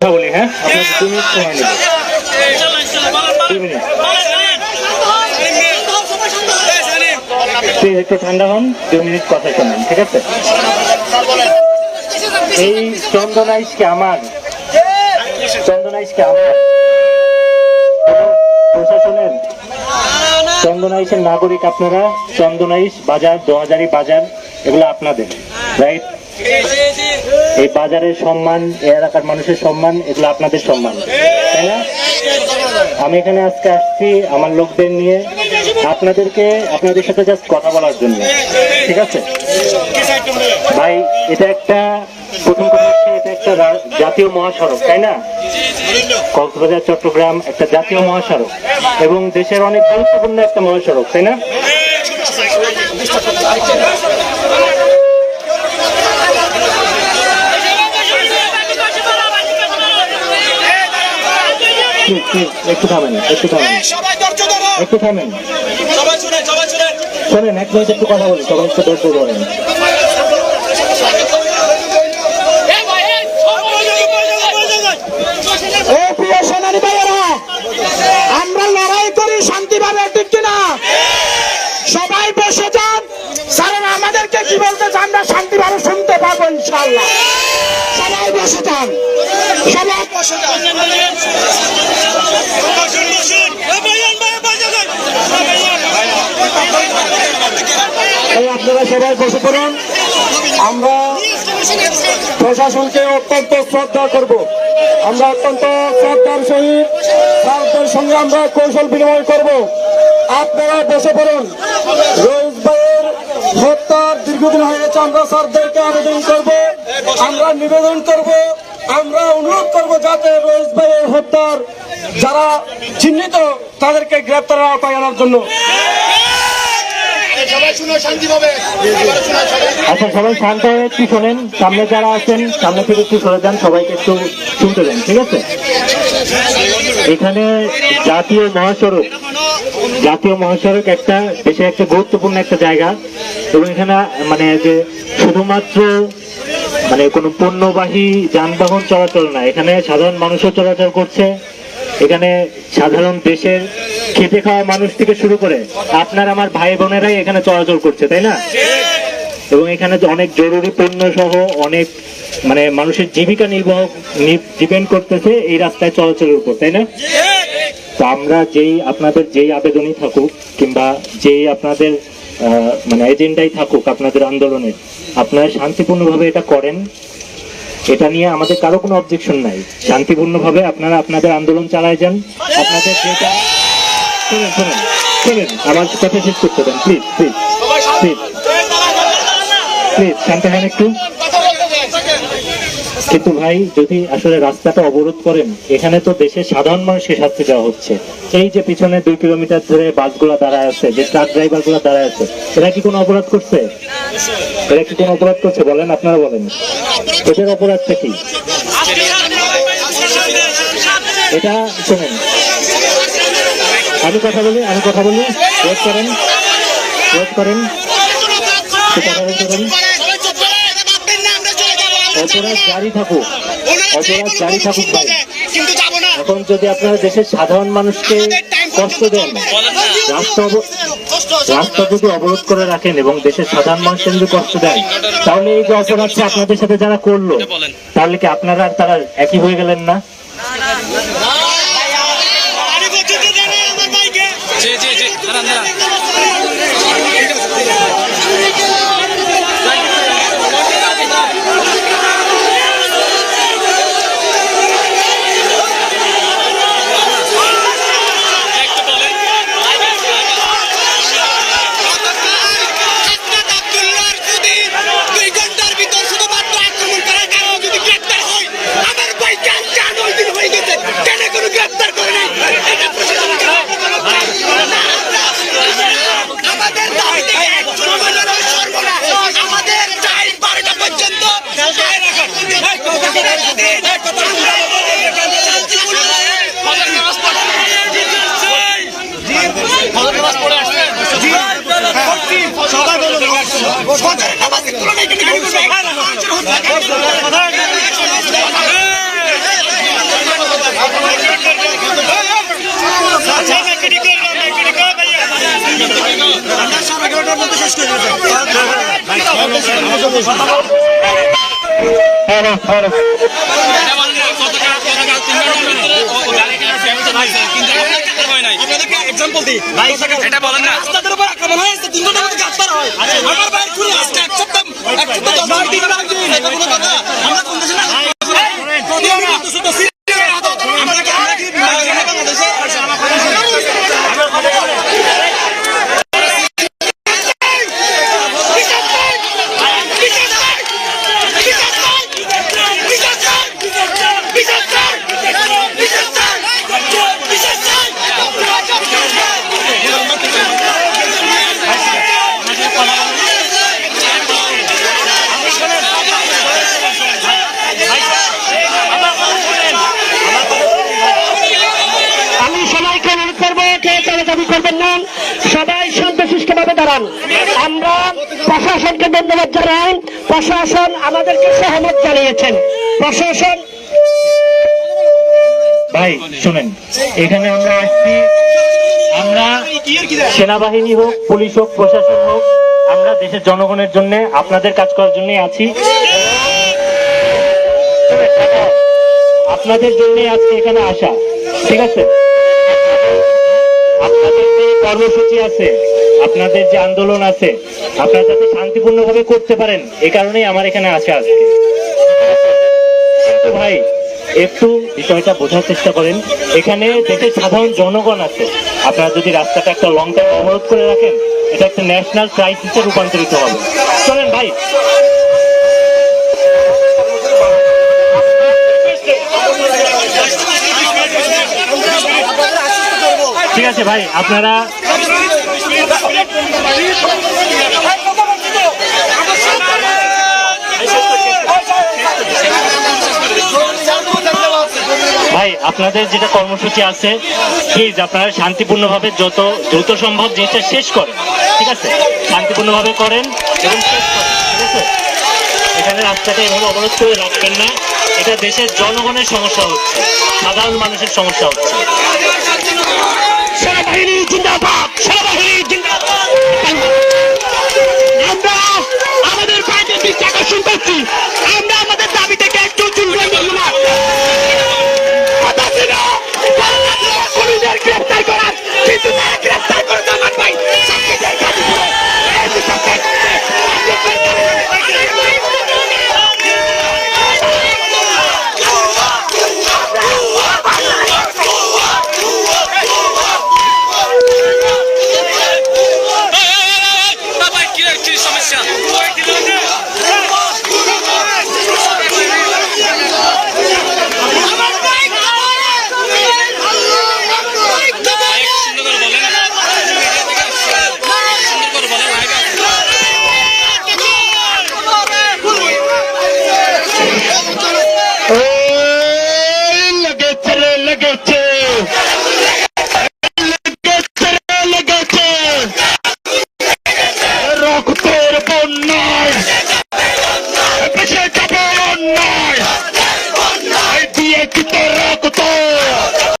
কথা বলি হ্যাঁ? আপনার দু মিনিট সময় নেব মিনিট একটু ঠান্ডা হন দু মিনিট কথা শোনেন ঠিক আছে? এই চন্দনাইশকে আমার চন্দনাইশকে আমার প্রশাসনের চন্দনাইশের নাগরিক আপনারা চন্দনাইশ বাজার দোহাজারি বাজার এগুলো আপনাদের রাইট এই বাজারের সম্মান, এই এলাকার মানুষের সম্মান, এগুলো আপনাদের সম্মান, তাই না? আমি এখানে আজকে আসছি আমার লোকদের নিয়ে, আপনাদেরকে, আপনাদের সাথে জাস্ট কথা বলার জন্য, ঠিক আছে? ভাই, এটা একটা, প্রথম কথা হচ্ছে এটা একটা জাতীয় মহাসড়ক, তাই না? কক্সবাজার, চট্টগ্রাম, একটা জাতীয় মহাসড়ক, এবং দেশের অনেক গুরুত্বপূর্ণ একটা মহাসড়ক, তাই না? প্লিজ প্লিজ একটু থামেন একটু থামেন। একটু থামেন। শুনেন এক মিনিট একটু কথা বলি সবাই একটু ধৈর্য ধরেন। আমরা লড়াই করি শান্তিভাবে ঠিক কিনা? সবাই বসে যান। আমাদেরকে কি বলতেছে? আমরা শান্তিভাবে শুনতে পাবো ইনশাল্লাহ সবাই বসে যান। সবাই বসে আপনারা সবাই বসে পড়ুন। আমরা প্রশাসনকে অত্যন্ত শ্রদ্ধা করব। আমরা অত্যন্ত শ্রদ্ধার সহিত সঙ্গে আমরা কৌশল বিনিময় করব। আপনারা বসে পড়ুন। হত্যার দীর্ঘদিন হয়ে গেছে, আমরা স্যারদেরকে আবেদন করব, আমরা নিবেদন করব, আমরা অনুরোধ করব যাতে রোজ ভাইয়ের হত্যার যারা চিহ্নিত, তাদেরকে গ্রেপ্তারের আওতায় আনার জন্য। আচ্ছা সবাই শান্ত হয়ে একটু শোনেন। সামনে যারা আছেন, সামনে থেকে একটু সরে যান, সবাইকে একটু শুনতে দেন, ঠিক আছে? এখানে জাতীয় মহাসড়ক জাতীয় মহাসড়ক একটা দেশের একটা গুরুত্বপূর্ণ একটা জায়গা এবং এখানে মানে যে শুধুমাত্র মানে কোনো পণ্যবাহী যানবাহন চলাচল না, এখানে সাধারণ মানুষও চলাচল করছে। এখানে সাধারণ দেশের খেতে খাওয়া মানুষ থেকে শুরু করে আপনার আমার ভাই বোনেরাই এখানে চলাচল করছে, তাই না? এবং এখানে অনেক জরুরি পণ্য সহ অনেক মানে মানুষের জীবিকা নির্বাহ ডিপেন্ড করতেছে এই রাস্তায় চলাচলের উপর, তাই না? তো আমরা যেই আপনাদের যেই আবেদনই থাকুক কিংবা যেই আপনাদের মানে এজেন্ডাই থাকুক আপনাদের আন্দোলনের, আপনারা শান্তিপূর্ণভাবে এটা করেন। এটা নিয়ে আমাদের কারও কোনো অবজেকশন নাই। শান্তিপূর্ণভাবে আপনারা আপনাদের আন্দোলন চালায় যান। আপনাদের যেটা শুনেন শুনেন শুনেন, আমার কথা শেষ করতে দেন। প্লিজ প্লিজ প্লিজ প্লিজ শান্ত হন একটু। কিন্তু ভাই, যদি আসলে রাস্তাটা অবরোধ করেন, এখানে তো দেশের সাধারণ মানুষকে শাস্তি দেওয়া হচ্ছে। এই যে পিছনে দুই কিলোমিটার ধরে বাসগুলো দাঁড়ায় আছে, যে ট্রাক ড্রাইভারগুলো দাঁড়ায় আছে, এরা কি কোনো অপরাধ করছে? এরা কি কোনো অপরাধ করছে? বলেন, আপনারা বলেন। এদের অপরাধটা কি? এটা শোনেন। আমি কথা বলি, আমি কথা বলি। ওয়েট করেন। ওয়েট করেন। কথা বলতে পারেন। অপরাধ জারি থাকুক অপরাধ জারি থাকুক ভাই। কিন্তু যাব না। এখন যদি আপনারা দেশের সাধারণ মানুষকে কষ্ট দেন রাস্তা অব- রাস্তা যদি অবরোধ করে রাখেন এবং দেশের সাধারণ মানুষকে যদি কষ্ট দেন তাহলে এই যে অপরাধটা আপনাদের সাথে যারা করল তাহলে কি আপনারা আর তারা একই হয়ে গেলেন না? শেষ করে হয়েছে কিন্তু হয় নাই। আপনাদেরকে এক্সাম্পল দিই। এটা বলেন না। রাস্তাদের উপর আক্রমণ হয়েছে তিন ঘণ্টার মধ্যে হয়। আমার ভাইয়ের খুনি আজকে এক সপ্তাহ এক সপ্তাহ দশ দিন আমরা কোন দেশে না আমরা কি আমরা কি বাংলাদেশে আমি সবাইকে অনুরোধ করব কে তারা দাবি করবেন না। সবাই শান্তশিষ্টভাবে দাঁড়ান। আমরা প্রশাসনকে ধন্যবাদ জানাই। প্রশাসন আমাদেরকে সহমত জানিয়েছেন। প্রশাসন ভাই, শুনেন। এখানে আমরা আসছি। আমরা সেনাবাহিনী হোক, পুলিশ হোক, প্রশাসন হোক, আমরা দেশের জনগণের জন্য, আপনাদের কাজ করার জন্যই আছি। আপনাদের জন্যই আজকে এখানে আসা, ঠিক আছে? আপনাদের যে কর্মসূচি আছে, আপনাদের যে আন্দোলন আছে, আপনারা যাতে শান্তিপূর্ণভাবে করতে পারেন, এ কারণেই আমার এখানে আসা আজকে। ভাই, একটু বিষয়টা বোঝার চেষ্টা করেন। এখানে দেশের সাধারণ জনগণ আছে। আপনারা যদি রাস্তাটা একটা লং টাইম অবরোধ করে রাখেন, এটা একটা ন্যাশনাল ক্রাইসিসে রূপান্তরিত হবে। চলেন ভাই। ঠিক আছে ভাই, আপনারা ভাই, আপনাদের যেটা কর্মসূচি আছে প্লিজ আপনারা শান্তিপূর্ণভাবে যত দ্রুত সম্ভব জিনিসটা শেষ করেন, ঠিক আছে? শান্তিপূর্ণভাবে করেন এবং শেষ করেন, ঠিক আছে? এখানে রাস্তাটা এভাবে অবরোধ করে রাখবেন না। এটা দেশের জনগণের সমস্যা হচ্ছে, সাধারণ মানুষের সমস্যা হচ্ছে। আমরা